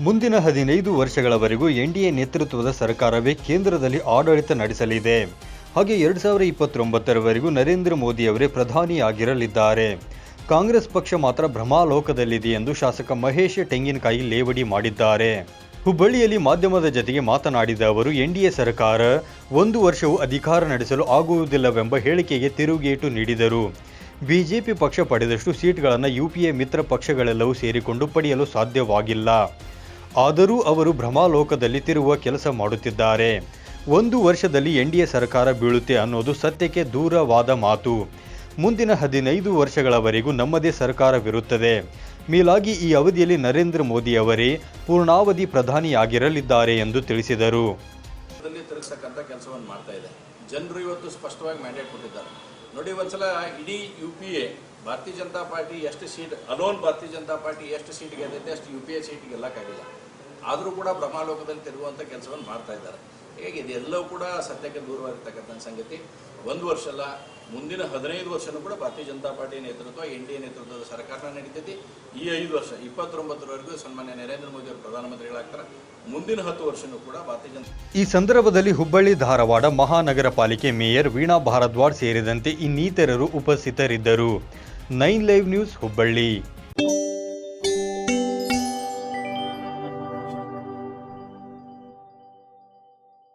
ಮುಂದಿನ ಹದಿನೈದು ವರ್ಷಗಳವರೆಗೂ ಎನ್ಡಿಎ ನೇತೃತ್ವದ ಸರ್ಕಾರವೇ ಕೇಂದ್ರದಲ್ಲಿ ಆಡಳಿತ ನಡೆಸಲಿದೆ. ಹಾಗೆ ಎರಡು ಸಾವಿರ ಇಪ್ಪತ್ತೊಂಬತ್ತರವರೆಗೂ ನರೇಂದ್ರ ಮೋದಿಯವರೇ ಪ್ರಧಾನಿಯಾಗಿರಲಿದ್ದಾರೆ. ಕಾಂಗ್ರೆಸ್ ಪಕ್ಷ ಮಾತ್ರ ಭ್ರಮಾಲೋಕದಲ್ಲಿದೆ ಎಂದು ಶಾಸಕ ಮಹೇಶ್ ತೆಂಗಿನಕಾಯಿ ಲೇವಡಿ ಮಾಡಿದ್ದಾರೆ. ಹುಬ್ಬಳ್ಳಿಯಲ್ಲಿ ಮಾಧ್ಯಮದ ಜತೆಗೆ ಮಾತನಾಡಿದ ಅವರು, ಎನ್ಡಿಎ ಸರ್ಕಾರ ಒಂದು ವರ್ಷವೂ ಅಧಿಕಾರ ನಡೆಸಲು ಆಗುವುದಿಲ್ಲವೆಂಬ ಹೇಳಿಕೆಗೆ ತಿರುಗೇಟು ನೀಡಿದರು. ಬಿಜೆಪಿ ಪಕ್ಷ ಪಡೆದಷ್ಟು ಸೀಟ್ಗಳನ್ನು ಯುಪಿಎ ಮಿತ್ರ ಪಕ್ಷಗಳೆಲ್ಲವೂ ಸೇರಿಕೊಂಡು ಪಡೆಯಲು ಸಾಧ್ಯವಾಗಿಲ್ಲ. ಆದರೂ ಅವರು ಭ್ರಮಾಲೋಕದಲ್ಲಿ ತಿರುವ ಕೆಲಸ ಮಾಡುತ್ತಿದ್ದಾರೆ. ಒಂದು ವರ್ಷದಲ್ಲಿ ಎನ್ಡಿಎ ಸರ್ಕಾರ ಬೀಳುತ್ತೆ ಅನ್ನೋದು ಸತ್ಯಕ್ಕೆ ದೂರವಾದ ಮಾತು. ಮುಂದಿನ ಹದಿನೈದು ವರ್ಷಗಳವರೆಗೂ ನಮ್ಮದೇ ಸರ್ಕಾರವಿರುತ್ತದೆ. ಮೀಲಾಗಿ ಈ ಅವಧಿಯಲ್ಲಿ ನರೇಂದ್ರ ಮೋದಿ ಅವರೇ ಪೂರ್ಣಾವಧಿ ಪ್ರಧಾನಿಯಾಗಿರಲಿದ್ದಾರೆ ಎಂದು ತಿಳಿಸಿದರು. ಕೆಲಸವನ್ನು ಮಾಡ್ತಾ ಇದೆ. ಜನರು ಇವತ್ತು ಸ್ಪಷ್ಟವಾಗಿ ಮ್ಯಾಂಡೇಟ್ ಕೊಟ್ಟಿದ್ದಾರೆ. ನೋಡಿ, ಒಂದ್ಸಲ ಇಡೀ U P A Bharatiya Janata party ಎಷ್ಟು seat alone Bharatiya Janata party ಎಷ್ಟು ಸೀಟ್ ಗೆದ್ದೈತೆ, ಅಷ್ಟು ಯು ಪಿ ಎ ಸೀಟ್ ಗೆಲ್ಲಕ್ಕಾಗಿಲ್ಲ. ಆದರೂ ಕೂಡ ಬ್ರಹ್ಮಾಲೋಕದಲ್ಲಿ ತಿರುಗುವಂಥ ಕೆಲಸವನ್ನು ಮಾಡ್ತಾ ಇದ್ದಾರೆ. ಹೀಗಾಗಿ ಇದೆಲ್ಲವೂ ಕೂಡ ಸತ್ಯಕ್ಕೆ ದೂರವಾಗಿರ್ತಕ್ಕಂಥ ಸಂಗತಿ. ಒಂದು ವರ್ಷ ಅಲ್ಲ ಮುಂದಿನ ಹದಿನೈದು ವರ್ಷನೂ ಕೂಡ ಭಾರತೀಯ ಜನತಾ ಪಾರ್ಟಿ ನೇತೃತ್ವ, ಎನ್ ಡಿ ಎ ನೇತೃತ್ವದ ಸರ್ಕಾರ ನಡೀತೈತಿ. ಈ ಐದು ವರ್ಷ, ಇಪ್ಪತ್ತೊಂಬತ್ತರವರೆಗೂ ಸನ್ಮಾನ್ಯ ನರೇಂದ್ರ ಮೋದಿ ಅವರು ಪ್ರಧಾನಮಂತ್ರಿಗಳಾಗ್ತಾರೆ. ಮುಂದಿನ ಹತ್ತು ವರ್ಷನೂ ಕೂಡ ಭಾರತೀಯ ಜನತಾ ಈ ಸಂದರ್ಭದಲ್ಲಿ ಹುಬ್ಬಳ್ಳಿ, ಧಾರವಾಡ ಮಹಾನಗರ ಪಾಲಿಕೆ ಮೇಯರ್ ವೀಣಾ ಭಾರದ್ವಾಡ್ ಸೇರಿದಂತೆ ಇನ್ನಿತರರು ಉಪಸ್ಥಿತರಿದ್ದರು. Nine live news Hubballi.